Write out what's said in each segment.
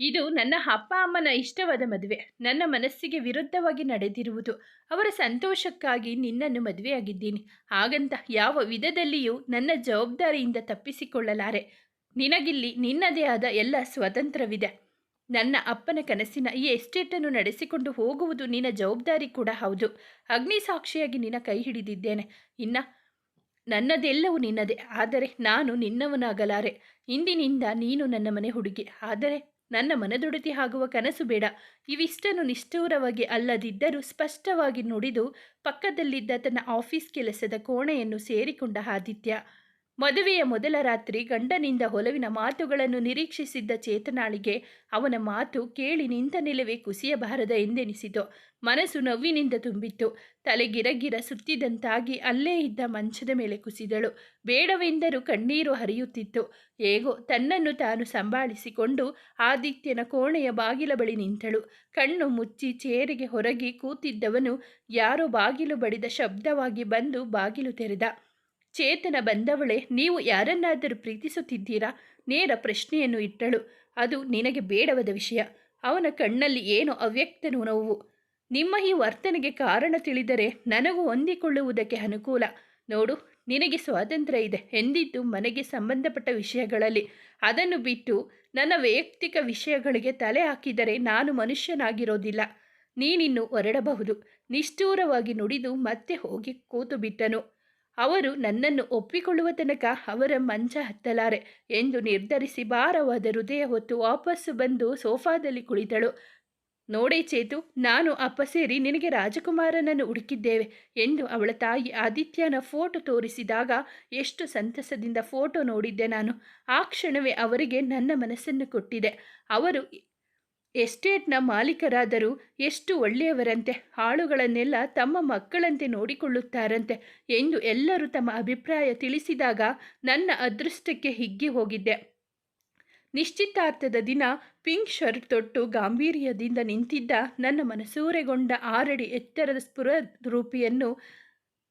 ಇದು ನನ್ನ ಅಪ್ಪ ಅಮ್ಮನ ಇಷ್ಟವಾದ ಮದುವೆ. ನನ್ನ ಮನಸ್ಸಿಗೆ ವಿರುದ್ಧವಾಗಿ ನಡೆದಿರುವುದು. ಅವರ ಸಂತೋಷಕ್ಕಾಗಿ ನಿನ್ನನ್ನು ಮದುವೆಯಾಗಿದ್ದೀನಿ. ಹಾಗಂತ ಯಾವ ವಿಧದಲ್ಲಿಯೂ ನನ್ನ ಜವಾಬ್ದಾರಿಯಿಂದ ತಪ್ಪಿಸಿಕೊಳ್ಳಲಾರೆ. ನಿನಗಿಲ್ಲಿ ನಿನ್ನದೇ ಆದ ಎಲ್ಲ ಸ್ವಾತಂತ್ರ್ಯವಿದೆ. ನನ್ನ ಅಪ್ಪನ ಕನಸಿನ ಈ ಎಸ್ಟೇಟನ್ನು ನಡೆಸಿಕೊಂಡು ಹೋಗುವುದು ನಿನ್ನ ಜವಾಬ್ದಾರಿ ಕೂಡ ಹೌದು. ಅಗ್ನಿ ಸಾಕ್ಷಿಯಾಗಿ ನಿನ್ನ ಕೈ ಹಿಡಿದಿದ್ದೇನೆ. ಇನ್ನ ನನ್ನದೆಲ್ಲವೂ ನಿನ್ನದೇ. ಆದರೆ ನಾನು ನಿನ್ನವನಾಗಲಾರೆ. ಇಂದಿನಿಂದ ನೀನು ನನ್ನ ಮನೆ ಹುಡುಗಿ. ಆದರೆ ನನ್ನ ಮನದೊಡತಿ ಆಗುವ ಕನಸು ಬೇಡ. ಇವಿಷ್ಟನ್ನು ನಿಷ್ಠೂರವಾಗಿ ಅಲ್ಲದಿದ್ದರೂ ಸ್ಪಷ್ಟವಾಗಿ ನುಡಿದು ಪಕ್ಕದಲ್ಲಿದ್ದ ತನ್ನ ಆಫೀಸ್ ಕೆಲಸದ ಕೋಣೆಯನ್ನು ಸೇರಿಕೊಂಡ ಆದಿತ್ಯ. ಮದುವೆಯ ಮೊದಲ ರಾತ್ರಿ ಗಂಡನಿಂದ ಹೊಲವಿನ ಮಾತುಗಳನ್ನು ನಿರೀಕ್ಷಿಸಿದ್ದ ಚೇತನಾಳಿಗೆ ಅವನ ಮಾತು ಕೇಳಿ ನಿಂತ ನಿಲುವೆ ಕುಸಿಯಬಾರದ ಎಂದೆನಿಸಿತು. ಮನಸ್ಸು ನೋವಿನಿಂದ ತುಂಬಿತ್ತು. ತಲೆಗಿರಗಿರ ಸುತ್ತಿದಂತಾಗಿ ಅಲ್ಲೇ ಇದ್ದ ಮಂಚದ ಮೇಲೆ ಕುಸಿದಳು. ಬೇಡವೆಂದರೂ ಕಣ್ಣೀರು ಹರಿಯುತ್ತಿತ್ತು. ಹೇಗೋ ತನ್ನನ್ನು ತಾನು ಸಂಭಾಳಿಸಿಕೊಂಡು ಆದಿತ್ಯನ ಕೋಣೆಯ ಬಾಗಿಲ ಬಳಿ ನಿಂತಳು. ಕಣ್ಣು ಮುಚ್ಚಿ ಚೇರಿಗೆ ಹೊರಗೆ ಕೂತಿದ್ದವನು ಯಾರೋ ಬಾಗಿಲು ಬಡಿದ ಶಬ್ದವಾಗಿ ಬಂದು ಬಾಗಿಲು ತೆರೆದ. ಚೇತನ ಬಂದವಳೆ, ನೀವು ಯಾರನ್ನಾದರೂ ಪ್ರೀತಿಸುತ್ತಿದ್ದೀರಾ? ನೇರ ಪ್ರಶ್ನೆಯನ್ನು ಇಟ್ಟಳು. ಅದು ನಿನಗೆ ಬೇಡವದ ವಿಷಯ. ಅವನ ಕಣ್ಣಲ್ಲಿ ಏನು ಅವ್ಯಕ್ತ ನೋವು? ನಿಮ್ಮ ಈ ವರ್ತನೆಗೆ ಕಾರಣ ತಿಳಿದರೆ ನನಗೂ ಹೊಂದಿಕೊಳ್ಳುವುದಕ್ಕೆ ಅನುಕೂಲ. ನೋಡು, ನಿನಗೆ ಸ್ವಾತಂತ್ರ್ಯ ಇದೆ. ಎಂದಿದ್ದು ಮನೆಗೆ ಸಂಬಂಧಪಟ್ಟ ವಿಷಯಗಳಲ್ಲಿ. ಅದನ್ನು ಬಿಟ್ಟು ನನ್ನ ವೈಯಕ್ತಿಕ ವಿಷಯಗಳಿಗೆ ತಲೆ ಹಾಕಿದರೆ ನಾನು ಮನುಷ್ಯನಾಗಿರೋದಿಲ್ಲ. ನೀನಿನ್ನು ಹೊರಡಬಹುದು. ನಿಷ್ಠೂರವಾಗಿ ನುಡಿದು ಮತ್ತೆ ಹೋಗಿ ಕೂತು ಬಿಟ್ಟನು. ಅವರು ನನ್ನನ್ನು ಒಪ್ಪಿಕೊಳ್ಳುವ ತನಕ ಅವರ ಮಂಚ ಹತ್ತಲಾರೆ ಎಂದು ನಿರ್ಧರಿಸಿ ಭಾರವಾದ ಹೃದಯ ಹೊತ್ತು ವಾಪಸ್ಸು ಬಂದು ಸೋಫಾದಲ್ಲಿ ಕುಳಿತಳು. ನೋಡೇ ಚೇತು, ನಾನು ಅಪ್ಪ ಸೇರಿ ನಿನಗೆ ರಾಜಕುಮಾರನನ್ನು ಹುಡುಕಿದ್ದೇವೆ ಎಂದು ಅವಳ ತಾಯಿ ಆದಿತ್ಯನ ಫೋಟೋ ತೋರಿಸಿದಾಗ ಎಷ್ಟು ಸಂತಸದಿಂದ ಫೋಟೋ ನೋಡಿದ್ದೆ ನಾನು. ಆ ಕ್ಷಣವೇ ಅವರಿಗೆ ನನ್ನ ಮನಸ್ಸನ್ನು ಕೊಟ್ಟಿದೆ. ಅವರು ಎಸ್ಟೇಟ್ನ ಮಾಲೀಕರಾದರೂ ಎಷ್ಟು ಒಳ್ಳೆಯವರಂತೆ? ಆಳುಗಳನ್ನೆಲ್ಲ ತಮ್ಮ ಮಕ್ಕಳಂತೆ ನೋಡಿಕೊಳ್ಳುತ್ತಾರಂತೆ ಎಂದು ಎಲ್ಲರೂ ತಮ್ಮ ಅಭಿಪ್ರಾಯ ತಿಳಿಸಿದಾಗ ನನ್ನ ಅದೃಷ್ಟಕ್ಕೆ ಹಿಗ್ಗಿ ಹೋಗಿದ್ದೆ. ನಿಶ್ಚಿತಾರ್ಥದ ದಿನ ಪಿಂಕ್ ಶರ್ಟ್ ತೊಟ್ಟು ಗಾಂಭೀರ್ಯದಿಂದ ನಿಂತಿದ್ದ ನನ್ನ ಮನಸೂರೆಗೊಂಡ ಆರಡಿ ಎತ್ತರದ ಸ್ಫುರ ರೂಪಿಯನ್ನು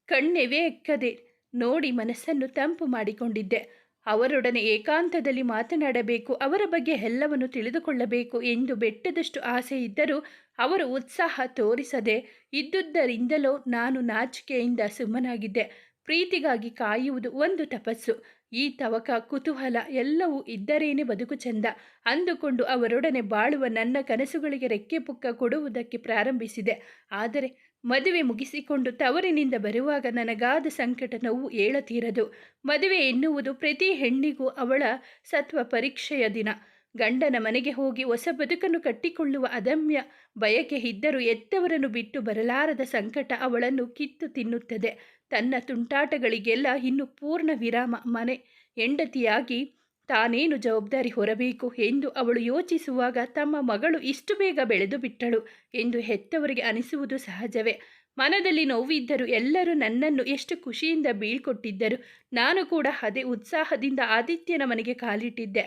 ಕಣ್ಣೆವೇ ಎಕ್ಕದೆ ನೋಡಿ ಮನಸ್ಸನ್ನು ತಂಪು ಮಾಡಿಕೊಂಡಿದ್ದೆ. ಅವರೊಡನೆ ಏಕಾಂತದಲ್ಲಿ ಮಾತನಾಡಬೇಕು, ಅವರ ಬಗ್ಗೆ ಎಲ್ಲವನ್ನು ತಿಳಿದುಕೊಳ್ಳಬೇಕು ಎಂದು ಬೆಟ್ಟದಷ್ಟು ಆಸೆ ಇದ್ದರೂ ಅವರು ಉತ್ಸಾಹ ತೋರಿಸದೆ ಇದ್ದುದರಿಂದಲೋ ನಾನು ನಾಚಿಕೆಯಿಂದ ಸುಮ್ಮನಾಗಿದ್ದೆ. ಪ್ರೀತಿಗಾಗಿ ಕಾಯುವುದು ಒಂದು ತಪಸ್ಸು. ಈ ತವಕ, ಕುತೂಹಲ ಎಲ್ಲವೂ ಇದ್ದರೇನೆ ಬದುಕು ಚೆಂದ. ಅಂದುಕೊಂಡು ಅವರೊಡನೆ ಬಾಳುವ ನನ್ನ ಕನಸುಗಳಿಗೆ ರೆಕ್ಕೆ ಪುಕ್ಕ ಕೊಡುವುದಕ್ಕೆ ಪ್ರಾರಂಭಿಸಿದೆ. ಆದರೆ ಮದುವೆ ಮುಗಿಸಿಕೊಂಡು ತವರಿನಿಂದ ಬರುವಾಗ ನನಗಾದ ಸಂಕಟ ನೋವು ಏಳತೀರದು. ಮದುವೆ ಎನ್ನುವುದು ಪ್ರತಿ ಹೆಣ್ಣಿಗೂ ಅವಳ ಸತ್ವ ಪರೀಕ್ಷೆಯ ದಿನ. ಗಂಡನ ಮನೆಗೆ ಹೋಗಿ ಹೊಸ ಬದುಕನ್ನು ಕಟ್ಟಿಕೊಳ್ಳುವ ಅದಮ್ಯ ಬಯಕೆ ಇದ್ದರೂ ಎತ್ತವರನ್ನು ಬಿಟ್ಟು ಬರಲಾರದ ಸಂಕಟ ಅವಳನ್ನು ಕಿತ್ತು ತಿನ್ನುತ್ತದೆ. ತನ್ನ ತುಂಟಾಟಗಳಿಗೆಲ್ಲ ಇನ್ನು ಪೂರ್ಣ ವಿರಾಮ. ಮನೆ ಹೆಂಡತಿಯಾಗಿ ತಾನೇನು ಜವಾಬ್ದಾರಿ ಹೊರಬೇಕು ಎಂದು ಅವಳು ಯೋಚಿಸುವಾಗ ತಮ್ಮ ಮಗಳು ಇಷ್ಟು ಬೇಗ ಬೆಳೆದು ಬಿಟ್ಟಳು ಎಂದು ಹೆತ್ತವರಿಗೆ ಅನಿಸುವುದು ಸಹಜವೇ. ಮನದಲ್ಲಿ ನೋವಿದ್ದರೂ ಎಲ್ಲರೂ ನನ್ನನ್ನು ಎಷ್ಟು ಖುಷಿಯಿಂದ ಬೀಳ್ಕೊಟ್ಟಿದ್ದರು. ನಾನು ಕೂಡ ಅದೇ ಉತ್ಸಾಹದಿಂದ ಆದಿತ್ಯನ ಮನೆಗೆ ಕಾಲಿಟ್ಟಿದ್ದೆ.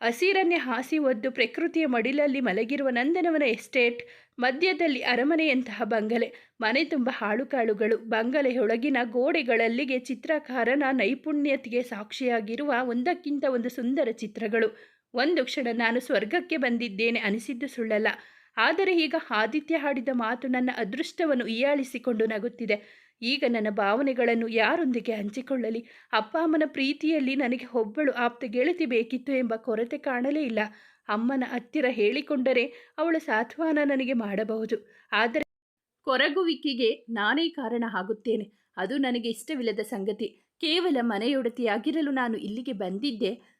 ಹಸಿರನ್ನೇ ಹಾಸಿ ಒದ್ದು ಪ್ರಕೃತಿಯ ಮಡಿಲಲ್ಲಿ ಮಲಗಿರುವ ನಂದನವನ ಎಸ್ಟೇಟ್ ಮಧ್ಯದಲ್ಲಿ ಅರಮನೆಯಂತಹ ಬಂಗಲೆ, ಮನೆ ತುಂಬ ಹಾಳುಕಾಳುಗಳು, ಬಂಗಲೆಯೊಳಗಿನ ಗೋಡೆಗಳಲ್ಲಿಗೆ ಚಿತ್ರಕಾರನ ನೈಪುಣ್ಯತೆಗೆ ಸಾಕ್ಷಿಯಾಗಿರುವ ಒಂದಕ್ಕಿಂತ ಒಂದು ಸುಂದರ ಚಿತ್ರಗಳು. ಒಂದು ಕ್ಷಣ ನಾನು ಸ್ವರ್ಗಕ್ಕೆ ಬಂದಿದ್ದೇನೆ ಅನಿಸಿದ್ದು ಸುಳ್ಳಲ್ಲ. ಆದರೆ ಈಗ ಆದಿತ್ಯ ಹಾಡಿದ ಮಾತು ನನ್ನ ಅದೃಷ್ಟವನ್ನು ಹೀಯಾಳಿಸಿಕೊಂಡು ನಗುತ್ತಿದೆ. ಈಗ ನನ್ನ ಭಾವನೆಗಳನ್ನು ಯಾರೊಂದಿಗೆ ಹಂಚಿಕೊಳ್ಳಲಿ? ಅಪ್ಪ ಅಮ್ಮನ ಪ್ರೀತಿಯಲ್ಲಿ ನನಗೆ ಒಬ್ಬಳು ಆಪ್ತ ಗೆಳತಿ ಬೇಕಿತ್ತು ಎಂಬ ಕೊರತೆ ಕಾಣಲೇ ಇಲ್ಲ. ಅಮ್ಮನ ಹತ್ತಿರ ಹೇಳಿಕೊಂಡರೆ ಅವಳ ಸಾತ್ವಾನ ನನಗೆ ಮಾಡಬಹುದು. ಆದರೆ ಕೊರಗುವಿಕೆಗೆ ನಾನೇ ಕಾರಣ ಆಗುತ್ತೇನೆ. ಅದು ನನಗೆ ಇಷ್ಟವಿಲ್ಲದ ಸಂಗತಿ. ಕೇವಲ ಮನೆಯೊಡತಿಯಾಗಿರಲು ನಾನು ಇಲ್ಲಿಗೆ ಬಂದಿದ್ದೆ.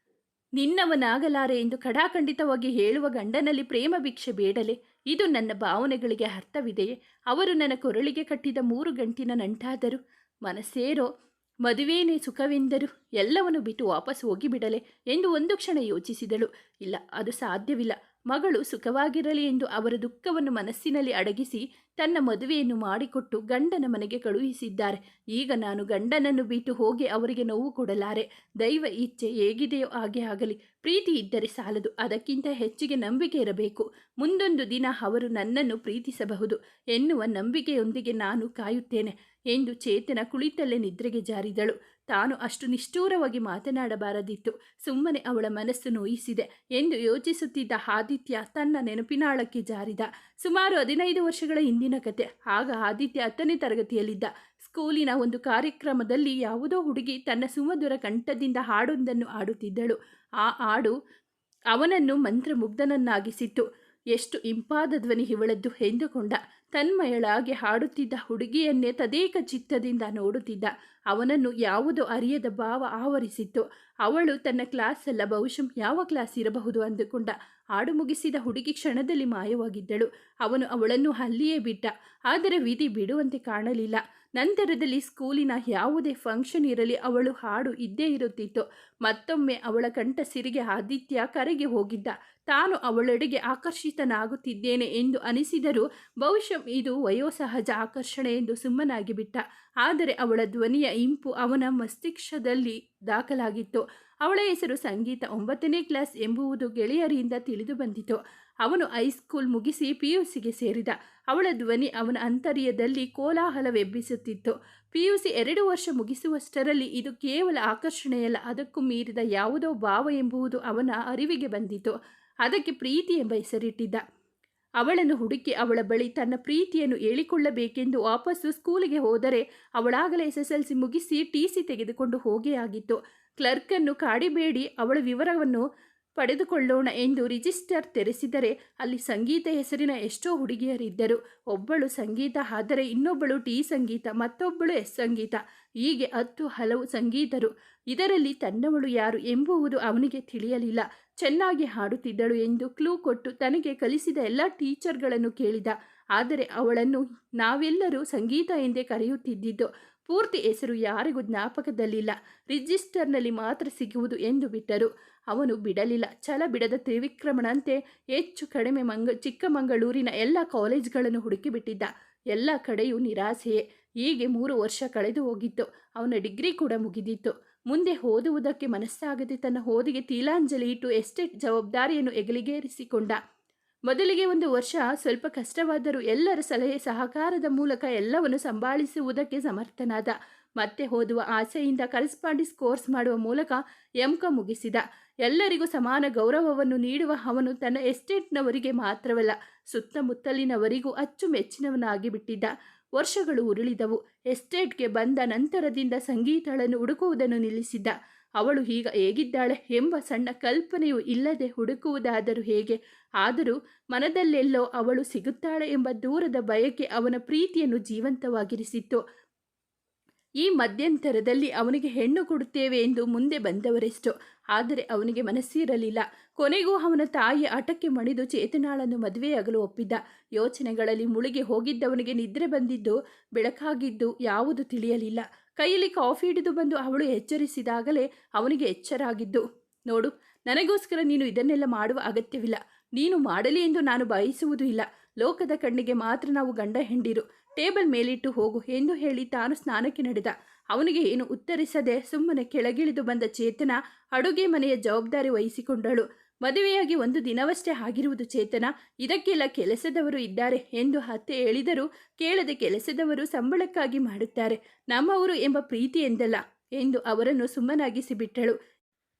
ನಿನ್ನವನಾಗಲಾರೆ ಎಂದು ಖಡಾಖಂಡಿತವಾಗಿ ಹೇಳುವ ಗಂಡನಲ್ಲಿ ಪ್ರೇಮ ಭಿಕ್ಷೆ ಬೇಡಲೆ. ಇದು ನನ್ನ ಭಾವನೆಗಳಿಗೆ ಅರ್ಥವಿದೆಯೇ? ಅವರು ನನ್ನ ಕೊರಳಿಗೆ ಕಟ್ಟಿದ ಮೂರು ಗಂಟಿನ ನಂಟಾದರು ಮನಸ್ಸೇರೋ ಮದುವೇನೇ ಸುಖವೆಂದರು ಎಲ್ಲವನ್ನು ಬಿಟ್ಟು ವಾಪಸ್ ಹೋಗಿಬಿಡಲೆ ಎಂದು ಒಂದು ಕ್ಷಣ ಯೋಚಿಸಿದಳು. ಇಲ್ಲ, ಅದು ಸಾಧ್ಯವಿಲ್ಲ. ಮಗಳು ಸುಖವಾಗಿರಲಿ ಎಂದು ಅವರ ದುಃಖವನ್ನು ಮನಸ್ಸಿನಲ್ಲಿ ಅಡಗಿಸಿ ತನ್ನ ಮದುವೆಯನ್ನು ಮಾಡಿಕೊಟ್ಟು ಗಂಡನ ಮನೆಗೆ ಕಳುಹಿಸಿದ್ದಾರೆ. ಈಗ ನಾನು ಗಂಡನನ್ನು ಬಿಟ್ಟು ಹೋಗಿ ಅವರಿಗೆ ನೋವು ಕೊಡಲಾರೆ. ದೈವ ಇಚ್ಛೆ ಹೇಗಿದೆಯೋ ಹಾಗೆ ಆಗಲಿ. ಪ್ರೀತಿ ಇದ್ದರೆ ಸಾಲದು. ಅದಕ್ಕಿಂತ ಹೆಚ್ಚಿಗೆ ನಂಬಿಕೆ ಇರಬೇಕು. ಮುಂದೊಂದು ದಿನ ಅವರು ನನ್ನನ್ನು ಪ್ರೀತಿಸಬಹುದು. ಎನ್ನುವ ನಂಬಿಕೆಯೊಂದಿಗೆ ನಾನು ಕಾಯುತ್ತೇನೆ ಎಂದು ಚೇತನ ಕುಳಿತಲ್ಲೇ ನಿದ್ರೆಗೆ ಜಾರಿದಳು. ತಾನು ಅಷ್ಟು ನಿಷ್ಠೂರವಾಗಿ ಮಾತನಾಡಬಾರದಿತ್ತು. ಸುಮ್ಮನೆ ಅವಳ ಮನಸ್ಸು ನೋಯಿಸಿದೆ ಎಂದು ಯೋಚಿಸುತ್ತಿದ್ದ ಆದಿತ್ಯ ತನ್ನ ನೆನಪಿನಾಳಕ್ಕೆ ಜಾರಿದ. ಸುಮಾರು ಹದಿನೈದು ವರ್ಷಗಳ ಹಿಂದಿನ ಕತೆ ಆಗ ಆದಿತ್ಯ ಹತ್ತನೇ ತರಗತಿಯಲ್ಲಿದ್ದ ಸ್ಕೂಲಿನ ಒಂದು ಕಾರ್ಯಕ್ರಮದಲ್ಲಿ ಯಾವುದೋ ಹುಡುಗಿ ತನ್ನ ಸುಮಧುರ ಕಂಠದಿಂದ ಹಾಡೊಂದನ್ನು ಹಾಡುತ್ತಿದ್ದಳು. ಆ ಹಾಡು ಅವನನ್ನು ಮಂತ್ರಮುಗ್ಧನನ್ನಾಗಿಸಿತ್ತು. ಎಷ್ಟು ಇಂಪಾದ ಧ್ವನಿ ಇವಳದ್ದು ಎಂದುಕೊಂಡ. ತನ್ಮಯಳಾಗಿ ಹಾಡುತ್ತಿದ್ದ ಹುಡುಗಿಯನ್ನೇ ತದೇಕ ಚಿತ್ತದಿಂದ ನೋಡುತ್ತಿದ್ದ. ಅವನನ್ನು ಯಾವುದೋ ಅರಿಯದ ಭಾವ ಆವರಿಸಿತ್ತು. ಅವಳು ತನ್ನ ಕ್ಲಾಸಲ್ಲ ಬಹುಶಃ ಯಾವ ಕ್ಲಾಸ್ ಇರಬಹುದು ಅಂದುಕೊಂಡ. ಹಾಡು ಮುಗಿಸಿದ ಹುಡುಗಿ ಕ್ಷಣದಲ್ಲಿ ಮಾಯವಾಗಿದ್ದಳು. ಅವನು ಅವಳನ್ನು ಅಲ್ಲಿಯೇ ಬಿಟ್ಟ. ಆದರೆ ವಿಧಿ ಬಿಡುವಂತೆ ಕಾಣಲಿಲ್ಲ. ನಂತರದಲ್ಲಿ ಸ್ಕೂಲಿನ ಯಾವುದೇ ಫಂಕ್ಷನ್ ಇರಲಿ, ಅವಳು ಹಾಡು ಇದ್ದೇ ಇರುತ್ತಿತ್ತು. ಮತ್ತೊಮ್ಮೆ ಅವಳ ಕಂಠ ಸಿರಿಗೆ ಆದಿತ್ಯ ಕರೆಗೆ ಹೋಗಿದ್ದ. ತಾನು ಅವಳೆಡೆಗೆ ಆಕರ್ಷಿತನಾಗುತ್ತಿದ್ದೇನೆ ಎಂದು ಅನಿಸಿದರೂ ಬಹುಶಃ ಇದು ವಯೋಸಹಜ ಆಕರ್ಷಣೆ ಎಂದು ಸುಮ್ಮನಾಗಿ ಬಿಟ್ಟ. ಆದರೆ ಅವಳ ಧ್ವನಿಯ ಇಂಪು ಅವನ ಮಸ್ತಿಷ್ಕದಲ್ಲಿ ದಾಖಲಾಗಿತ್ತು. ಅವಳ ಹೆಸರು ಸಂಗೀತ ಒಂಬತ್ತನೇ ಕ್ಲಾಸ್ ಎಂಬುವುದು ಗೆಳೆಯರಿಂದ ತಿಳಿದು ಬಂದಿತು. ಅವನು ಹೈಸ್ಕೂಲ್ ಮುಗಿಸಿ ಪಿ ಯು ಸಿಗೆ ಸೇರಿದ. ಅವಳ ಧ್ವನಿ ಅವನ ಅಂತರ್ಯದಲ್ಲಿ ಕೋಲಾಹಲವೆಬ್ಬಿಸುತ್ತಿತ್ತು. ಪಿ ಯು ಸಿ ಎರಡು ವರ್ಷ ಮುಗಿಸುವಷ್ಟರಲ್ಲಿ ಇದು ಕೇವಲ ಆಕರ್ಷಣೆಯಲ್ಲ, ಅದಕ್ಕೂ ಮೀರಿದ ಯಾವುದೋ ಭಾವ ಎಂಬುದು ಅವನ ಅರಿವಿಗೆ ಬಂದಿತು. ಅದಕ್ಕೆ ಪ್ರೀತಿ ಎಂಬ ಹೆಸರಿಟ್ಟಿದ್ದ. ಅವಳನ್ನು ಹುಡುಕಿ ಅವಳ ಬಳಿ ತನ್ನ ಪ್ರೀತಿಯನ್ನು ಹೇಳಿಕೊಳ್ಳಬೇಕೆಂದು ವಾಪಸ್ಸು ಸ್ಕೂಲಿಗೆ ಹೋದರೆ ಅವಳಾಗಲೇ ಎಸ್ ಎಸ್ ಎಲ್ ಸಿ ಮುಗಿಸಿ ಟಿ ಸಿ ತೆಗೆದುಕೊಂಡು ಹೋಗೇ ಆಗಿತ್ತು. ಕ್ಲರ್ಕನ್ನು ಕಾಡಿಬೇಡಿ, ಅವಳ ವಿವರವನ್ನು ಪಡೆದುಕೊಳ್ಳೋಣ ಎಂದು ರಿಜಿಸ್ಟರ್ ತೆರೆಸಿದರೆ ಅಲ್ಲಿ ಸಂಗೀತ ಹೆಸರಿನ ಎಷ್ಟೋ ಹುಡುಗಿಯರಿದ್ದರು. ಒಬ್ಬಳು ಸಂಗೀತ, ಆದರೆ ಇನ್ನೊಬ್ಬಳು ಟಿ ಸಂಗೀತ, ಮತ್ತೊಬ್ಬಳು ಎಸ್ ಸಂಗೀತ. ಹೀಗೆ ಹತ್ತು ಹಲವು ಸಂಗೀತರು. ಇದರಲ್ಲಿ ತನ್ನವಳು ಯಾರು ಎಂಬುವುದು ಅವನಿಗೆ ತಿಳಿಯಲಿಲ್ಲ. ಚೆನ್ನಾಗಿ ಹಾಡುತ್ತಿದ್ದಳು ಎಂದು ಕ್ಲೂ ಕೊಟ್ಟು ತನಗೆ ಕಲಿಸಿದ ಎಲ್ಲ ಟೀಚರ್ಗಳನ್ನು ಕೇಳಿದ. ಆದರೆ ಅವಳನ್ನು ನಾವೆಲ್ಲರೂ ಸಂಗೀತ ಎಂದೇ ಕರೆಯುತ್ತಿದ್ದಿದ್ದು ಪೂರ್ತಿ ಹೆಸರು ಯಾರಿಗೂ ಜ್ಞಾಪಕದಲ್ಲಿಲ್ಲ. ರಿಜಿಸ್ಟರ್ನಲ್ಲಿ ಮಾತ್ರ ಸಿಗುವುದು ಎಂದು ಬಿಟ್ಟರು. ಅವನು ಬಿಡಲಿಲ್ಲ. ಛಲ ಬಿಡದ ತ್ರಿವಿಕ್ರಮಣಂತೆ ಹೆಚ್ಚು ಕಡಿಮೆ ಮಂಗ ಚಿಕ್ಕಮಗಳೂರಿನ ಎಲ್ಲ ಕಾಲೇಜ್ಗಳನ್ನು ಹುಡುಕಿಬಿಟ್ಟಿದ್ದ. ಎಲ್ಲ ಕಡೆಯೂ ನಿರಾಸೆಯೇ. ಹೀಗೆ ಮೂರು ವರ್ಷ ಕಳೆದು ಹೋಗಿತ್ತು. ಅವನ ಡಿಗ್ರಿ ಕೂಡ ಮುಗಿದಿತ್ತು. ಮುಂದೆ ಓದುವುದಕ್ಕೆ ಮನಸ್ಸಾಗದೆ ತನ್ನ ಓದಿಗೆ ತೀಲಾಂಜಲಿ ಇಟ್ಟು ಎಸ್ಟೇಟ್ ಜವಾಬ್ದಾರಿಯನ್ನು ಹೆಗಲಿಗೇರಿಸಿಕೊಂಡ ಮೊದಲಿಗೆ ಒಂದು ವರ್ಷ ಸ್ವಲ್ಪ ಕಷ್ಟವಾದರೂ ಎಲ್ಲರ ಸಲಹೆ ಸಹಕಾರದ ಮೂಲಕ ಎಲ್ಲವನ್ನು ಸಂಭಾಳಿಸುವುದಕ್ಕೆ ಸಮರ್ಥನಾದ. ಮತ್ತೆ ಓದುವ ಆಸೆಯಿಂದ ಕರೆಸ್ಪಾಂಡಿಸ್ ಕೋರ್ಸ್ ಮಾಡುವ ಮೂಲಕ ಎಂಕ ಮುಗಿಸಿದ. ಎಲ್ಲರಿಗೂ ಸಮಾನ ಗೌರವವನ್ನು ನೀಡುವ ಅವನು ತನ್ನ ಎಸ್ಟೇಟ್ನವರಿಗೆ ಮಾತ್ರವಲ್ಲ, ಸುತ್ತಮುತ್ತಲಿನವರಿಗೂ ಅಚ್ಚುಮೆಚ್ಚಿನವನಾಗಿ ಬಿಟ್ಟಿದ್ದ. ವರ್ಷಗಳು ಉರುಳಿದವು. ಎಸ್ಟೇಟ್ಗೆ ಬಂದ ನಂತರದಿಂದ ಸಂಗೀತಳನ್ನು ಹುಡುಕುವುದನ್ನು ನಿಲ್ಲಿಸಿದ್ದ. ಅವಳು ಈಗ ಹೇಗಿದ್ದಾಳೆ ಎಂಬ ಸಣ್ಣ ಕಲ್ಪನೆಯೂ ಇಲ್ಲದೆ ಹುಡುಕುವುದಾದರೂ ಹೇಗೆ? ಆದರೂ ಮನದಲ್ಲೆಲ್ಲೋ ಅವಳು ಸಿಗುತ್ತಾಳೆ ಎಂಬ ದೂರದ ಬಯಕೆ ಅವನ ಪ್ರೀತಿಯನ್ನು ಜೀವಂತವಾಗಿರಿಸಿತ್ತು. ಈ ಮಧ್ಯಂತರದಲ್ಲಿ ಅವನಿಗೆ ಹೆಣ್ಣು ಕೊಡುತ್ತೇವೆ ಎಂದು ಮುಂದೆ ಬಂದವರೆಷ್ಟು. ಆದರೆ ಅವನಿಗೆ ಮನಸ್ಸಿರಲಿಲ್ಲ. ಕೊನೆಗೂ ಅವನ ತಾಯಿ ಆಟಕ್ಕೆ ಮಣಿದು ಚೇತನಾಳನ್ನು ಮದುವೆಯಾಗಲು ಒಪ್ಪಿದ್ದ. ಯೋಚನೆಗಳಲ್ಲಿ ಮುಳುಗಿ ಹೋಗಿದ್ದವನಿಗೆ ನಿದ್ರೆ ಬಂದಿದ್ದು, ಬೆಳಕಾಗಿದ್ದು ಯಾವುದು ತಿಳಿಯಲಿಲ್ಲ. ಕೈಯಲ್ಲಿ ಕಾಫಿ ಹಿಡಿದು ಬಂದು ಅವಳು ಎಚ್ಚರಿಸಿದಾಗಲೇ ಅವನಿಗೆ ಎಚ್ಚರಾಗಿದ್ದು. ನೋಡು, ನನಗೋಸ್ಕರ ನೀನು ಇದನ್ನೆಲ್ಲ ಮಾಡುವ ಅಗತ್ಯವಿಲ್ಲ. ನೀನು ಮಾಡಲಿ ಎಂದು ನಾನು ಬಯಸುವುದೂ ಇಲ್ಲ. ಲೋಕದ ಕಣ್ಣಿಗೆ ಮಾತ್ರ ನಾವು ಗಂಡ ಹೆಂಡಿರು. ಟೇಬಲ್ ಮೇಲಿಟ್ಟು ಹೋಗು ಎಂದು ಹೇಳಿ ತಾನು ಸ್ನಾನಕ್ಕೆ ನಡೆದ. ಅವನಿಗೆ ಏನು ಉತ್ತರಿಸದೆ ಸುಮ್ಮನೆ ಕೆಳಗಿಳಿದು ಬಂದ ಚೇತನ ಅಡುಗೆ ಮನೆಯ ಜವಾಬ್ದಾರಿ ವಹಿಸಿಕೊಂಡಳು. ಮದುವೆಯಾಗಿ ಒಂದು ದಿನವಷ್ಟೇ ಆಗಿರುವುದು ಚೇತನ. ಇದಕ್ಕೆಲ್ಲ ಕೆಲಸದವರು ಇದ್ದಾರೆ ಎಂದು ಅತ್ತೆ ಹೇಳಿದರು ಕೇಳದೆ ಕೆಲಸದವರು ಸಂಬಳಕ್ಕಾಗಿ ಮಾಡುತ್ತಾರೆ. ನಮ್ಮವರು ಎಂಬ ಪ್ರೀತಿ ಎಂದಲ್ಲ ಎಂದು ಅವರನ್ನು ಸುಮ್ಮನಾಗಿಸಿಬಿಟ್ಟಳು.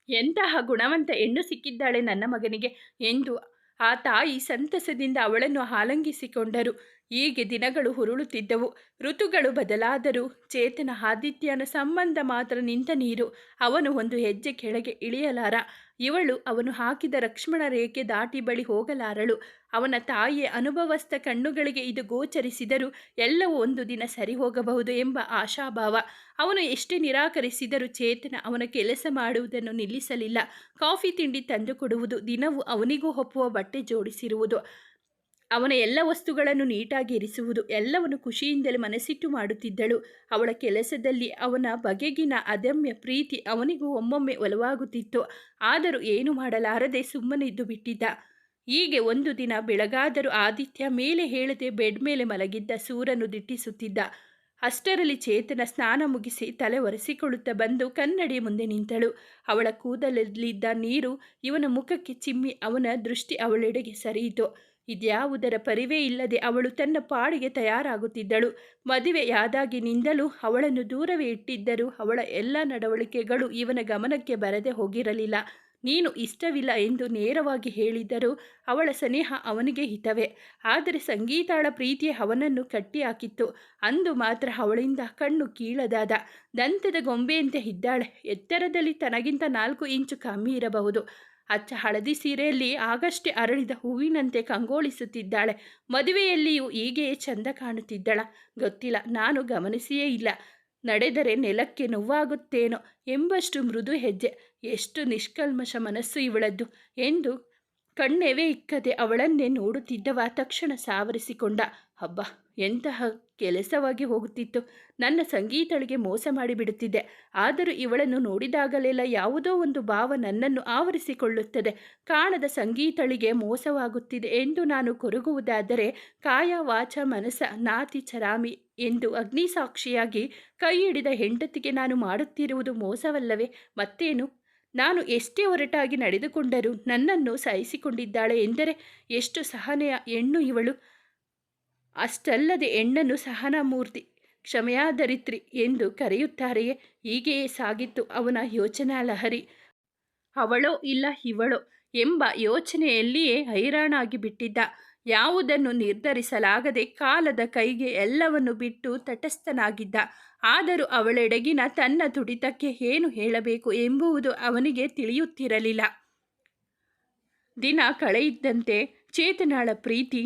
ಎಂತಹ ಗುಣವಂತ ಹೆಣ್ಣು ಸಿಕ್ಕಿದ್ದಾಳೆ ನನ್ನ ಮಗನಿಗೆ ಎಂದು ಆ ತಾಯಿ ಸಂತಸದಿಂದ ಅವಳನ್ನು ಆಲಂಗಿಸಿಕೊಂಡರು. ಹೀಗೆ ದಿನಗಳು ಹುರುಳುತ್ತಿದ್ದವು. ಋತುಗಳು ಬದಲಾದರೂ ಚೇತನ ಆದಿತ್ಯನ ಸಂಬಂಧ ಮಾತ್ರ ನಿಂತ ನೀರು ಅವನು ಒಂದು ಹೆಜ್ಜೆ ಕೆಳಗೆ ಇಳಿಯಲಾರ. ಇವಳು ಅವನು ಹಾಕಿದ ಲಕ್ಷ್ಮಣ ರೇಖೆ ದಾಟಿ ಬಳಿ ಹೋಗಲಾರಳು. ಅವನ ತಾಯಿಯ ಅನುಭವಸ್ಥ ಕಣ್ಣುಗಳಿಗೆ ಇದು ಗೋಚರಿಸಿದರೂ ಎಲ್ಲವೂ ಒಂದು ದಿನ ಸರಿ ಹೋಗಬಹುದು ಎಂಬ ಆಶಾಭಾವ. ಅವನು ಎಷ್ಟೇ ನಿರಾಕರಿಸಿದರೂ ಚೇತನ ಅವನ ಕೆಲಸ ಮಾಡುವುದನ್ನು ನಿಲ್ಲಿಸಲಿಲ್ಲ. ಕಾಫಿ ತಿಂಡಿ ತಂದುಕೊಡುವುದು ದಿನವೂ ಅವನಿಗೂ ಒಪ್ಪುವ ಬಟ್ಟೆ ಜೋಡಿಸಿರುವುದು. ಅವನ ಎಲ್ಲ ವಸ್ತುಗಳನ್ನು ನೀಟಾಗಿ ಇರಿಸುವುದು ಎಲ್ಲವನ್ನು ಖುಷಿಯಿಂದಲೇ ಮನಸ್ಸಿಟ್ಟು ಮಾಡುತ್ತಿದ್ದಳು. ಅವಳ ಕೆಲಸದಲ್ಲಿ ಅವನ ಬಗೆಗಿನ ಅದಮ್ಯ ಪ್ರೀತಿ ಅವನಿಗೂ ಒಮ್ಮೊಮ್ಮೆ ಒಲವಾಗುತ್ತಿತ್ತು. ಆದರೂ ಏನು ಮಾಡಲಾರದೆ ಸುಮ್ಮನಿದ್ದು ಬಿಟ್ಟಿದ್ದ. ಹೀಗೆ ಒಂದು ದಿನ ಬೆಳಗಾದರೂ ಆದಿತ್ಯ ಮೇಲೆ ಹೇಳದೆ ಬೆಡ್ ಮೇಲೆ ಮಲಗಿದ್ದ ಸೂರನ್ನು ದಿಟ್ಟಿಸುತ್ತಿದ್ದ. ಅಷ್ಟರಲ್ಲಿ ಚೇತನ ಸ್ನಾನ ಮುಗಿಸಿ ತಲೆ ಒರೆಸಿಕೊಳ್ಳುತ್ತಾ ಬಂದು ಕನ್ನಡಿ ಮುಂದೆ ನಿಂತಳು. ಅವಳ ಕೂದಲಲ್ಲಿದ್ದ ನೀರು ಇವನ ಮುಖಕ್ಕೆ ಚಿಮ್ಮಿ ಅವನ ದೃಷ್ಟಿ ಅವಳೆಡೆಗೆ ಸರಿಯಿತು. ಇದ್ಯಾವುದರ ಪರಿವೇ ಇಲ್ಲದೆ ಅವಳು ತನ್ನ ಪಾಡಿಗೆ ತಯಾರಾಗುತ್ತಿದ್ದಳು. ಮದುವೆಯಾದಾಗಿನಿಂದಲೂ ಅವಳನ್ನು ದೂರವೇ ಇಟ್ಟಿದ್ದರೂ ಅವಳ ಎಲ್ಲ ನಡವಳಿಕೆಗಳು ಇವನ ಗಮನಕ್ಕೆ ಬರದೆ ಹೋಗಿರಲಿಲ್ಲ. ನೀನು ಇಷ್ಟವಿಲ್ಲ ಎಂದು ನೇರವಾಗಿ ಹೇಳಿದ್ದರೂ ಅವಳ ಸನೇಹ ಅವನಿಗೆ ಹಿತವೇ. ಆದರೆ ಸಂಗೀತಾಳ ಪ್ರೀತಿ ಅವನನ್ನು ಕಟ್ಟಿಹಾಕಿತ್ತು. ಅಂದು ಮಾತ್ರ ಅವಳಿಂದ ಕಣ್ಣು ಕೀಳದಾದ. ದಂತದ ಗೊಂಬೆಯಂತೆ ಇದ್ದಾಳೆ. ಎತ್ತರದಲ್ಲಿ ತನಗಿಂತ ನಾಲ್ಕು ಇಂಚು ಕಮ್ಮಿ ಇರಬಹುದು. ಅಚ್ಚ ಹಳದಿ ಸೀರೆಯಲ್ಲಿ ಆಗಷ್ಟೇ ಅರಳಿದ ಹೂವಿನಂತೆ ಕಂಗೋಳಿಸುತ್ತಿದ್ದಾಳೆ. ಮದುವೆಯಲ್ಲಿಯೂ ಹೀಗೆಯೇ ಚಂದ ಕಾಣುತ್ತಿದ್ದಳ. ಗೊತ್ತಿಲ್ಲ, ನಾನು ಗಮನಿಸಿಯೇ ಇಲ್ಲ. ನಡೆದರೆ ನೆಲಕ್ಕೆ ನೋವಾಗುತ್ತೇನೋ ಎಂಬಷ್ಟು ಮೃದು ಹೆಜ್ಜೆ. ಎಷ್ಟು ನಿಷ್ಕಲ್ಮಶ ಮನಸ್ಸು ಇವಳದ್ದು ಎಂದು ಕಣ್ಣೆವೆ ಇಕ್ಕದೆ ಅವಳನ್ನೇ ನೋಡುತ್ತಿದ್ದವ ತಕ್ಷಣ ಸಾವರಿಸಿಕೊಂಡ. ಹಬ್ಬ ಎಂತಹ ಕೆಲಸವಾಗಿ ಹೋಗುತ್ತಿತ್ತು? ನನ್ನ ಸಂಗೀತಳಿಗೆ ಮೋಸ ಮಾಡಿಬಿಡುತ್ತಿದ್ದೆ. ಆದರೂ ಇವಳನ್ನು ನೋಡಿದಾಗಲೆಲ್ಲ ಯಾವುದೋ ಒಂದು ಭಾವ ನನ್ನನ್ನು ಆವರಿಸಿಕೊಳ್ಳುತ್ತದೆ. ಕಾಣದ ಸಂಗೀತಳಿಗೆ ಮೋಸವಾಗುತ್ತಿದೆ ಎಂದು ನಾನು ಕೊರಗುವುದಾದರೆ ಕಾಯ, ವಾಚ, ಮನಸ, ನಾತಿ, ಚರಾಮಿ ಎಂದು ಅಗ್ನಿಸಾಕ್ಷಿಯಾಗಿ ಕೈ ಹಿಡಿದ ಹೆಂಡತಿಗೆ ನಾನು ಮಾಡುತ್ತಿರುವುದು ಮೋಸವಲ್ಲವೇ? ಮತ್ತೇನು? ನಾನು ಎಷ್ಟೇ ಹೊರಟಾಗಿ ನಡೆದುಕೊಂಡರೂ ನನ್ನನ್ನು ಸಹಿಸಿಕೊಂಡಿದ್ದಾಳೆ ಎಂದರೆ ಎಷ್ಟು ಸಹನೆಯ ಹೆಣ್ಣು ಇವಳು? ಅಷ್ಟಲ್ಲದೆ ಹೆಣ್ಣನ್ನು ಸಹನಾಮೂರ್ತಿ ಕ್ಷಮೆಯಾದರಿತ್ರಿ ಎಂದು ಕರೆಯುತ್ತಾರೆಯೇ? ಹೀಗೆಯೇ ಸಾಗಿತ್ತು ಅವನ ಯೋಚನಾ ಲಹರಿ ಅವಳೋ ಇಲ್ಲ ಇವಳೋ ಎಂಬ ಯೋಚನೆಯಲ್ಲಿಯೇ ಹೈರಾಣಾಗಿ ಬಿಟ್ಟಿದ್ದ. ಯಾವುದನ್ನು ನಿರ್ಧರಿಸಲಾಗದೆ ಕಾಲದ ಕೈಗೆ ಎಲ್ಲವನ್ನು ಬಿಟ್ಟು ತಟಸ್ಥನಾಗಿದ್ದ. ಆದರೂ ಅವಳೆಡೆಗಿನ ತನ್ನ ತುಡಿತಕ್ಕೆ ಏನು ಹೇಳಬೇಕು ಎಂಬುವುದು ಅವನಿಗೆ ತಿಳಿಯುತ್ತಿರಲಿಲ್ಲ. ದಿನ ಕಳೆಯಿದ್ದಂತೆ ಚೇತನಾಳ ಪ್ರೀತಿ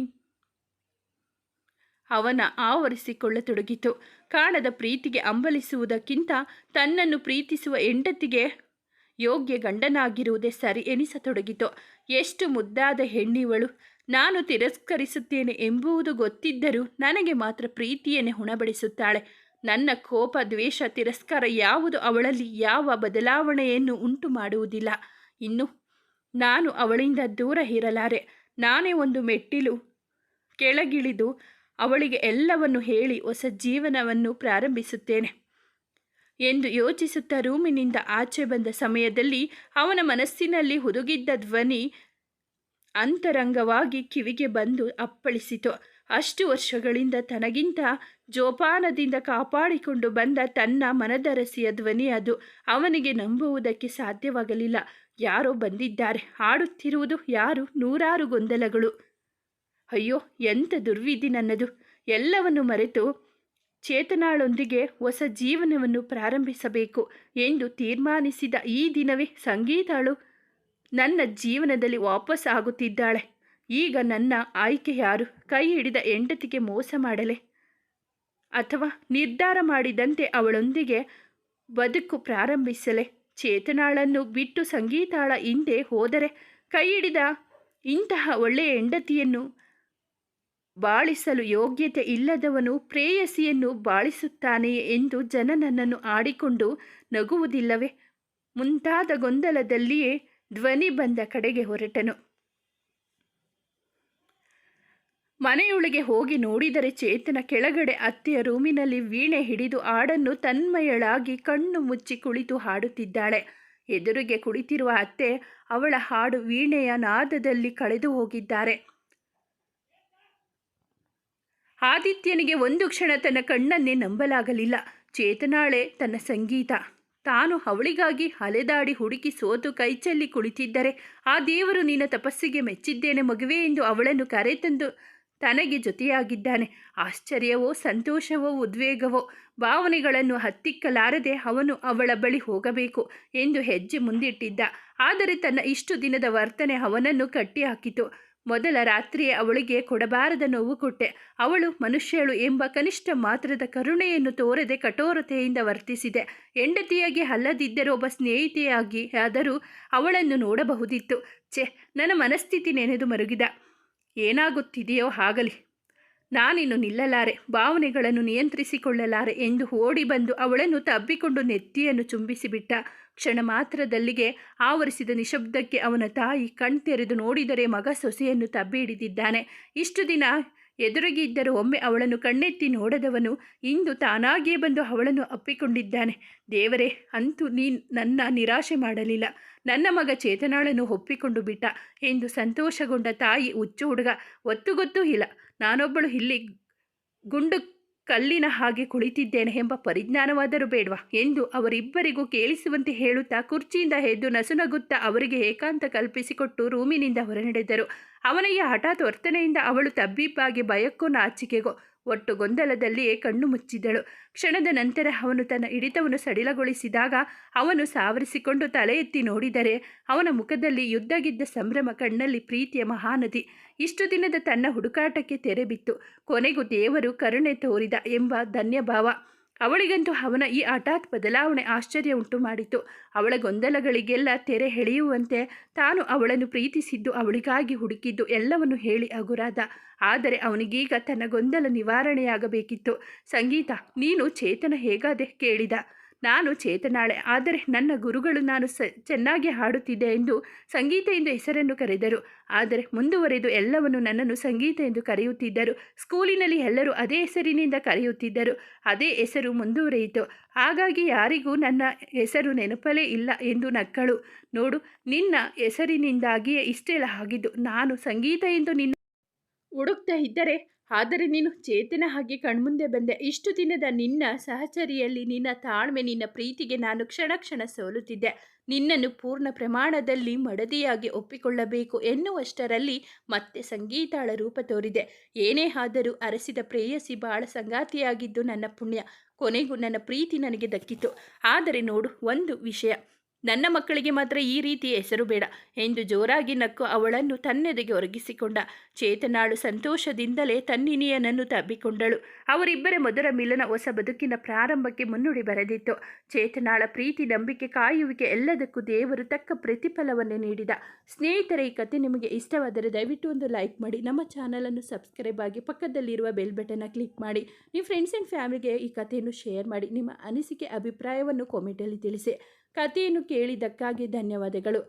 ಅವನ ಆವರಿಸಿಕೊಳ್ಳತೊಡಗಿತು. ಕಾಣದ ಪ್ರೀತಿಗೆ ಅಂಬಲಿಸುವುದಕ್ಕಿಂತ ತನ್ನನ್ನು ಪ್ರೀತಿಸುವ ಹೆಂಡತಿಗೆ ಯೋಗ್ಯ ಗಂಡನಾಗಿರುವುದೇ ಸರಿ ಎನಿಸತೊಡಗಿತು. ಎಷ್ಟು ಮುದ್ದಾದ ಹೆಣ್ಣಿವಳು. ನಾನು ತಿರಸ್ಕರಿಸುತ್ತೇನೆ ಎಂಬುದು ಗೊತ್ತಿದ್ದರೂ ನನಗೆ ಮಾತ್ರ ಪ್ರೀತಿಯನ್ನೇ ಹುಣಬಡಿಸುತ್ತಾಳೆ. ನನ್ನ ಕೋಪ, ದ್ವೇಷ, ತಿರಸ್ಕಾರ ಯಾವುದು ಅವಳಲ್ಲಿ ಯಾವ ಬದಲಾವಣೆಯನ್ನು ಉಂಟು ಮಾಡುವುದಿಲ್ಲ ಇನ್ನು ನಾನು ಅವಳಿಂದ ದೂರ ಇರಲಾರೆ. ನಾನೇ ಒಂದು ಮೆಟ್ಟಿಲು ಕೆಳಗಿಳಿದು ಅವಳಿಗೆ ಎಲ್ಲವನ್ನು ಹೇಳಿ ಹೊಸ ಜೀವನವನ್ನು ಪ್ರಾರಂಭಿಸುತ್ತೇನೆ. ಎಂದು ಯೋಚಿಸುತ್ತಾ ರೂಮಿನಿಂದ ಆಚೆ ಬಂದ ಸಮಯದಲ್ಲಿ ಅವನ ಮನಸ್ಸಿನಲ್ಲಿ ಹುದುಗಿದ್ದ ಧ್ವನಿ ಅಂತರಂಗವಾಗಿ ಕಿವಿಗೆ ಬಂದು ಅಪ್ಪಳಿಸಿತು. ಅಷ್ಟು ವರ್ಷಗಳಿಂದ ತನಗಿಂತ ಜೋಪಾನದಿಂದ ಕಾಪಾಡಿಕೊಂಡು ಬಂದ ತನ್ನ ಮನದರಸಿಯ ಧ್ವನಿ ಅದು. ಅವನಿಗೆ ನಂಬುವುದಕ್ಕೆ ಸಾಧ್ಯವಾಗಲಿಲ್ಲ. ಯಾರೋ ಬಂದಿದ್ದಾರೆ. ಹಾಡುತ್ತಿರುವುದು ಯಾರು? ನೂರಾರು ಗೊಂದಲಗಳು. ಅಯ್ಯೋ ಎಂಥ ದುರ್ವಿಧಿ ನನ್ನದು. ಎಲ್ಲವನ್ನು ಮರೆತು ಚೇತನಾಳೊಂದಿಗೆ ಹೊಸ ಜೀವನವನ್ನು ಪ್ರಾರಂಭಿಸಬೇಕು ಎಂದು ತೀರ್ಮಾನಿಸಿದ ಈ ದಿನವೇ ಸಂಗೀತಾಳು ನನ್ನ ಜೀವನದಲ್ಲಿ ವಾಪಸ್ ಆಗುತ್ತಿದ್ದಾಳೆ. ಈಗ ನನ್ನ ಆಯ್ಕೆ ಯಾರು? ಕೈ ಹಿಡಿದ ಹೆಂಡತಿಗೆ ಮೋಸ ಮಾಡಲೆ? ಅಥವಾ ನಿರ್ಧಾರ ಮಾಡಿದಂತೆ ಅವಳೊಂದಿಗೆ ಬದುಕು ಪ್ರಾರಂಭಿಸಲೆ? ಚೇತನಾಳನ್ನು ಬಿಟ್ಟು ಸಂಗೀತಾಳ ಹಿಂದೆ ಹೋದರೆ ಕೈ ಹಿಡಿದ ಇಂತಹ ಒಳ್ಳೆಯ ಹೆಂಡತಿಯನ್ನು ಬಾಳಿಸಲು ಯೋಗ್ಯತೆ ಇಲ್ಲದವನು ಪ್ರೇಯಸಿಯನ್ನು ಬಾಳಿಸುತ್ತಾನೆಯೇ ಎಂದು ಜನ ನನ್ನನ್ನು ಆಡಿಕೊಂಡು ನಗುವುದಿಲ್ಲವೇ? ಮುಂತಾದ ಗೊಂದಲದಲ್ಲಿಯೇ ಧ್ವನಿ ಬಂದ ಕಡೆಗೆ ಹೊರಟನು. ಮನೆಯೊಳಗೆ ಹೋಗಿ ನೋಡಿದರೆ ಚೇತನ ಕೆಳಗಡೆ ಅತ್ತೆಯ ರೂಮಿನಲ್ಲಿ ವೀಣೆ ಹಿಡಿದು ಹಾಡನ್ನು ತನ್ಮಯಳಾಗಿ ಕಣ್ಣು ಮುಚ್ಚಿ ಕುಳಿತು ಹಾಡುತ್ತಿದ್ದಾಳೆ. ಎದುರಿಗೆ ಕುಳಿತಿರುವ ಅತ್ತೆ ಅವಳ ಹಾಡು ವೀಣೆಯ ನಾದದಲ್ಲಿ ಕಳೆದು ಹೋಗಿದ್ದಾರೆ. ಆದಿತ್ಯನಿಗೆ ಒಂದು ಕ್ಷಣ ತನ್ನ ಕಣ್ಣನ್ನೇ ನಂಬಲಾಗಲಿಲ್ಲ. ಚೇತನಾಳೆ ತನ್ನ ಸಂಗೀತ. ತಾನು ಅವಳಿಗಾಗಿ ಅಲೆದಾಡಿ ಹುಡುಕಿ ಸೋತು ಕೈಚಲ್ಲಿ ಕುಳಿತಿದ್ದರೆ, ಆ ದೇವರು ನಿನ್ನ ತಪಸ್ಸಿಗೆ ಮೆಚ್ಚಿದ್ದೇನೆ ಮಗುವೆ ಎಂದು ಅವಳನ್ನು ಕರೆತಂದು ತನಗೆ ಜೊತೆಯಾಗಿದ್ದಾನೆ. ಆಶ್ಚರ್ಯವೋ, ಸಂತೋಷವೋ, ಉದ್ವೇಗವೋ, ಭಾವನೆಗಳನ್ನು ಹತ್ತಿಕ್ಕಲಾರದೆ ಅವನು ಅವಳ ಬಳಿ ಹೋಗಬೇಕು ಎಂದು ಹೆಜ್ಜೆ ಮುಂದಿಟ್ಟಿದ್ದ. ಆದರೆ ತನ್ನ ಇಷ್ಟು ದಿನದ ವರ್ತನೆ ಅವನನ್ನು ಕಟ್ಟಿಹಾಕಿತು. ಮೊದಲ ರಾತ್ರಿಯೇ ಅವಳಿಗೆ ಕೊಡಬಾರದ ನೋವು ಕೊಟ್ಟೆ. ಅವಳು ಮನುಷ್ಯಳು ಎಂಬ ಕನಿಷ್ಠ ಮಾತ್ರದ ಕರುಣೆಯನ್ನು ತೋರದೆ ಕಠೋರತೆಯಿಂದ ವರ್ತಿಸಿದೆ. ಹೆಂಡತಿಯಾಗಿ ಅಲ್ಲದಿದ್ದರೂ ಒಬ್ಬ ಸ್ನೇಹಿತೆಯಾಗಿ ಆದರೂ ಅವಳನ್ನು ನೋಡಬಹುದಿತ್ತು. ಛೆ, ನನ್ನ ಮನಸ್ಥಿತಿ ನೆನೆದು ಮರುಗಿದ. ಏನಾಗುತ್ತಿದೆಯೋ ಆಗಲಿ ನಾನಿನ್ನು ನಿಲ್ಲಲಾರೆ, ಭಾವನೆಗಳನ್ನು ನಿಯಂತ್ರಿಸಿಕೊಳ್ಳಲಾರೆ ಎಂದು ಓಡಿ ಬಂದು ಅವಳನ್ನು ತಬ್ಬಿಕೊಂಡು ನೆತ್ತಿಯನ್ನು ಚುಂಬಿಸಿಬಿಟ್ಟ. ಕ್ಷಣ ಮಾತ್ರದಲ್ಲಿಗೆ ಆವರಿಸಿದ ನಿಶಬ್ದಕ್ಕೆ ಅವನ ತಾಯಿ ಕಣ್ತೆರೆದು ನೋಡಿದರೆ ಮಗ ಸೊಸೆಯನ್ನು ತಬ್ಬಿ ಹಿಡಿದಿದ್ದಾನೆ. ಇಷ್ಟು ದಿನ ಎದುರಿಗೆ ಇದ್ದರೂ ಒಮ್ಮೆ ಅವಳನ್ನು ಕಣ್ಣೆತ್ತಿ ನೋಡದವನು ಇಂದು ತಾನಾಗಿಯೇ ಬಂದು ಅವಳನ್ನು ಅಪ್ಪಿಕೊಂಡಿದ್ದಾನೆ. ದೇವರೇ, ಅಂತೂ ನೀ ನನ್ನ ನಿರಾಶೆ ಮಾಡಲಿಲ್ಲ. ನನ್ನ ಮಗ ಚೇತನಾಳನ್ನು ಒಪ್ಪಿಕೊಂಡು ಬಿಟ್ಟ. ಎಂದು ಸಂತೋಷಗೊಂಡ ತಾಯಿ ಹುಚ್ಚು ಹುಡುಗ ಒತ್ತುಗೊತ್ತೂ ಇಲ್ಲ. ನಾನೊಬ್ಬಳು ಇಲ್ಲಿ ಗುಂಡು ಕಲ್ಲಿನ ಹಾಗೆ ಕುಳಿತಿದ್ದೇನೆ ಎಂಬ ಪರಿಜ್ಞಾನವಾದರೂ ಬೇಡವಾ? ಎಂದು ಅವರಿಬ್ಬರಿಗೂ ಕೇಳಿಸುವಂತೆ ಹೇಳುತ್ತಾ ಕುರ್ಚಿಯಿಂದ ಎದ್ದು ನಸುನಗುತ್ತಾ ಅವರಿಗೆ ಏಕಾಂತ ಕಲ್ಪಿಸಿಕೊಟ್ಟು ರೂಮಿನಿಂದ ಹೊರನಡೆದರು. ಅವನ ಈ ಹಠಾತ್ ವರ್ತನೆಯಿಂದ ಅವಳು ತಬ್ಬಿಬ್ಬಾಗಿ ಭಯಕ್ಕೂ ನಾಚಿಕೆಗೋ ಒಟ್ಟು ಗೊಂದಲದಲ್ಲಿಯೇ ಕಣ್ಣು ಮುಚ್ಚಿದಳು. ಕ್ಷಣದ ನಂತರ ಅವನು ತನ್ನ ಹಿಡಿತವನ್ನು ಸಡಿಲಗೊಳಿಸಿದಾಗ ಅವನು ಸಾವರಿಸಿಕೊಂಡು ತಲೆ ಎತ್ತಿ ನೋಡಿದರೆ ಅವನ ಮುಖದಲ್ಲಿ ಯುದ್ಧಗಿದ್ದ ಸಂಭ್ರಮ ಕಣ್ಣಲ್ಲಿ ಪ್ರೀತಿಯ ಮಹಾನದಿ. ಇಷ್ಟು ದಿನದ ತನ್ನ ಹುಡುಕಾಟಕ್ಕೆ ತೆರೆ ಬಿತ್ತು. ಕೊನೆಗೂ ದೇವರು ಕರುಣೆ ತೋರಿದ ಎಂಬ ಧನ್ಯಭಾವ. ಅವಳಿಗಂತೂ ಅವನ ಈ ಹಠಾತ್ ಬದಲಾವಣೆ ಆಶ್ಚರ್ಯ ಉಂಟು ಮಾಡಿತು ಅವಳ ಗೊಂದಲಗಳಿಗೆಲ್ಲ ತೆರೆ ಎಳೆಯುವಂತೆ ತಾನು ಅವಳನ್ನು ಪ್ರೀತಿಸಿದ್ದು, ಅವಳಿಗಾಗಿ ಹುಡುಕಿದ್ದು ಎಲ್ಲವನ್ನು ಹೇಳಿ ಅಗುರಾದ ಆದರೆ ಅವನಿಗೀಗ ತನ್ನ ಗೊಂದಲ ನಿವಾರಣೆಯಾಗಬೇಕಿತ್ತು. ಸಂಗೀತ, ನೀನು ಚೇತನ ಹೇಗಾದೆ ಕೇಳಿದ? ನಾನು ಚೇತನಾಳೆ, ಆದರೆ ನನ್ನ ಗುರುಗಳು ನಾನು ಸ, ಚೆನ್ನಾಗಿ ಹಾಡುತ್ತಿದ್ದೆ ಎಂದು ಸಂಗೀತ ಎಂದು ಹೆಸರನ್ನು ಕರೆದರು. ಆದರೆ ಮುಂದುವರೆದು ಎಲ್ಲವನ್ನು ನನ್ನನ್ನು ಸಂಗೀತ ಎಂದು ಕರೆಯುತ್ತಿದ್ದರು. ಸ್ಕೂಲಿನಲ್ಲಿ ಎಲ್ಲರೂ ಅದೇ ಹೆಸರಿನಿಂದ ಕರೆಯುತ್ತಿದ್ದರು. ಅದೇ ಹೆಸರು ಮುಂದುವರೆಯಿತು. ಹಾಗಾಗಿ ಯಾರಿಗೂ ನನ್ನ ಹೆಸರು ನೆನಪಲೇ ಇಲ್ಲ ಎಂದು ನಕ್ಕಳು. ನೋಡು, ನಿನ್ನ ಹೆಸರಿನಿಂದಾಗಿಯೇ ಇಷ್ಟೆಲ್ಲ ಆಗಿದ್ದು, ನಾನು ಸಂಗೀತ ಎಂದು ನಿನ್ನ ಹುಡುಕ್ತಾ ಇದ್ದರೆ ಆದರೆ ನೀನು ಚೇತನ ಹಾಗೆ ಕಣ್ಮುಂದೆ ಬಂದೆ. ಇಷ್ಟು ದಿನದ ನಿನ್ನ ಸಹಚರಿಯಲ್ಲಿ ನಿನ್ನ ತಾಳ್ಮೆ, ನಿನ್ನ ಪ್ರೀತಿಗೆ ನಾನು ಕ್ಷಣ ಕ್ಷಣ ಸೋಲುತ್ತಿದ್ದೆ. ನಿನ್ನನ್ನು ಪೂರ್ಣ ಪ್ರಮಾಣದಲ್ಲಿ ಮಡದಿಯಾಗಿ ಒಪ್ಪಿಕೊಳ್ಳಬೇಕು ಎನ್ನುವಷ್ಟರಲ್ಲಿ ಮತ್ತೆ ಸಂಗೀತಾಳ ರೂಪ ತೋರಿದೆ. ಏನೇ ಆದರೂ ಅರಸಿದ ಪ್ರೇಯಸಿ ಬಾಳ ಸಂಗಾತಿಯಾಗಿದ್ದು ನನ್ನ ಪುಣ್ಯ. ಕೊನೆಗೂ ನನ್ನ ಪ್ರೀತಿ ನನಗೆ ದಕ್ಕಿತು. ಆದರೆ ನೋಡು, ಒಂದು ವಿಷಯ. ನನ್ನ ಮಕ್ಕಳಿಗೆ ಮಾತ್ರ ಈ ರೀತಿ ಹೆಸರು ಬೇಡ ಎಂದು ಜೋರಾಗಿ ನಕ್ಕು ಅವಳನ್ನು ತನ್ನೆದೆಗೆ ಒರಗಿಸಿಕೊಂಡ. ಚೇತನಾಳು ಸಂತೋಷದಿಂದಲೇ ತನ್ನಿನಿಯನನ್ನು ತಬ್ಬಿಕೊಂಡಳು. ಅವರಿಬ್ಬರ ಮೊದಲ ಮಿಲನ ಹೊಸ ಬದುಕಿನ ಪ್ರಾರಂಭಕ್ಕೆ ಮುನ್ನುಡಿ ಬರೆದಿತ್ತು. ಚೇತನಾಳ ಪ್ರೀತಿ, ನಂಬಿಕೆ, ಕಾಯುವಿಕೆ ಎಲ್ಲದಕ್ಕೂ ದೇವರು ತಕ್ಕ ಪ್ರತಿಫಲವನ್ನು ನೀಡಿದ. ಸ್ನೇಹಿತರ, ಈ ಕತೆ ನಿಮಗೆ ಇಷ್ಟವಾದರೆ ದಯವಿಟ್ಟು ಒಂದು ಲೈಕ್ ಮಾಡಿ. ನಮ್ಮ ಚಾನಲನ್ನು ಸಬ್ಸ್ಕ್ರೈಬ್ ಆಗಿ ಪಕ್ಕದಲ್ಲಿರುವ ಬೆಲ್ ಬಟನ್ನ ಕ್ಲಿಕ್ ಮಾಡಿ. ನಿಮ್ಮ ಫ್ರೆಂಡ್ಸ್ ಆ್ಯಂಡ್ ಫ್ಯಾಮಿಲಿಗೆ ಈ ಕಥೆಯನ್ನು ಶೇರ್ ಮಾಡಿ. ನಿಮ್ಮ ಅನಿಸಿಕೆ, ಅಭಿಪ್ರಾಯವನ್ನು ಕಾಮೆಂಟಲ್ಲಿ ತಿಳಿಸಿ. ಕಥೆಯನ್ನು ಕೇಳಿದ್ದಕ್ಕಾಗಿ ಧನ್ಯವಾದಗಳು.